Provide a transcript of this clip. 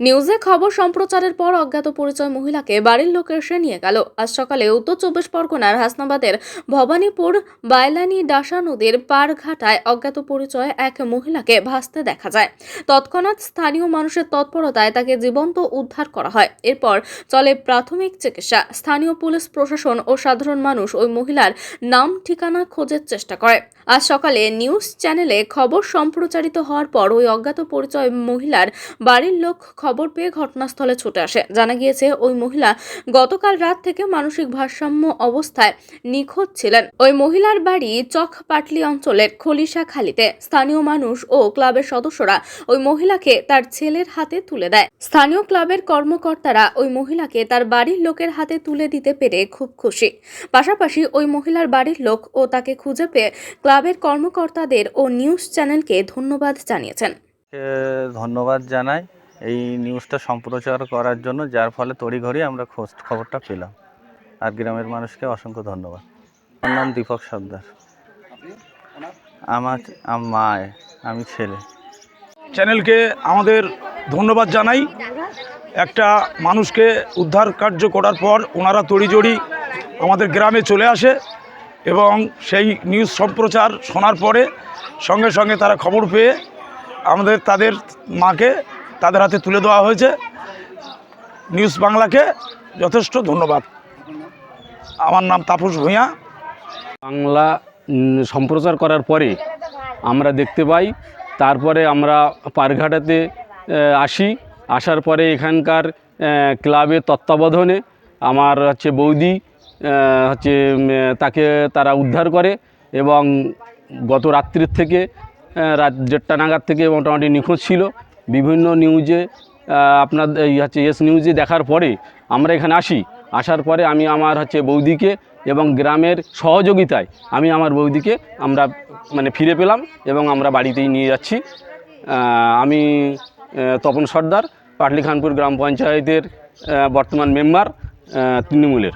নিউজে খবর সম্প্রচারের পর অজ্ঞাত পরিচয় মহিলাকে বাড়ির লোক এসে নিয়ে গেল। আজ সকালে উত্তর চব্বিশ পরগনার হাসনাবাদের ভবানীপুর বাইলানি ডাসা নদীর পারঘাটায় অজ্ঞাত পরিচয় এক মহিলাকে ভাসতে দেখা যায়। তৎক্ষণাৎ স্থানীয় মানুষের তৎপরতায় তাকে জীবন্ত উদ্ধার করা হয়। এরপর চলে প্রাথমিক চিকিৎসা। স্থানীয় পুলিশ প্রশাসন ও সাধারণ মানুষ ওই মহিলার নাম, ঠিকানা খোঁজের চেষ্টা করে। আজ সকালে নিউজ চ্যানেলে খবর সম্প্রচারিত হওয়ার পর ওই অজ্ঞাত পরিচয় মহিলার বাড়ির লোক খবর পেয়ে ঘটনাস্থলে ছুটে আসে। জানা গিয়েছে, ওই মহিলা গতকাল রাত থেকে মানসিক ভারসাম্য অবস্থায় নিখোঁজ ছিলেন। ওই মহিলার বাড়ি চকপাটলি অঞ্চলের খলিশা খালিতে স্থানীয় মানুষ ও ক্লাবের সদস্যরা ওই মহিলাকে তার ছেলের হাতে তুলে দেয়। স্থানীয় ক্লাবের কর্মকর্তারা ওই মহিলাকে তার বাড়ির লোকের হাতে তুলে দিতে পেরে খুব খুশি। পাশাপাশি ওই মহিলার বাড়ির লোক ও তাকে খুঁজে পেয়ে ক্লাবের কর্মকর্তাদের ও নিউজ চ্যানেলকে ধন্যবাদ জানিয়েছেন। ধন্যবাদ জানাই। এই নিউজটা সম্প্রচার করার জন্য, যার ফলে তড়িঘড়ি আমরা খোঁজ খবরটা পেলাম। আর গ্রামের মানুষকে অসংখ্য ধন্যবাদ। আমার নাম দীপক সর্দার। আমার আম- মা আমি ছেলে। চ্যানেলকে আমাদের ধন্যবাদ জানাই। একটা মানুষকে উদ্ধার কার্য করার পর ওনারা তড়িজড়ি আমাদের গ্রামে চলে আসে এবং সেই নিউজ সম্প্রচার শোনার পরে সঙ্গে সঙ্গে তারা খবর পেয়ে আমাদের, তাদের মাকে তাদের হাতে তুলে দেওয়া হয়েছে। নিউজ বাংলাকে যথেষ্ট ধন্যবাদ। আমার নাম তাপস ভূঁইয়া। বাংলা সম্প্রচার করার পরে আমরা দেখতে পাই, তারপরে আমরা পারঘাটাতে আসি। আসার পরে এখানকার ক্লাবের তত্ত্বাবধানে আমার হচ্ছে বৌদি হচ্ছে তাকে তারা উদ্ধার করে এবং গত রাত্রির থেকে রাত দেড়টা নাগাদ থেকে মোটামুটি নিখোঁজ ছিল। বিভিন্ন নিউজে আপনার হচ্ছে এস নিউজে দেখার পরে আমরা এখানে আসি। আসার পরে আমি আমার হচ্ছে বৌদিকে এবং গ্রামের সহযোগিতায় আমি আমার বৌদিকে আমরা মানে ফিরে পেলাম এবং আমরা বাড়িতেই নিয়ে যাচ্ছি। আমি তপন সর্দার পাটলিখানপুর গ্রাম পঞ্চায়েতের বর্তমান মেম্বার তৃণমূলের।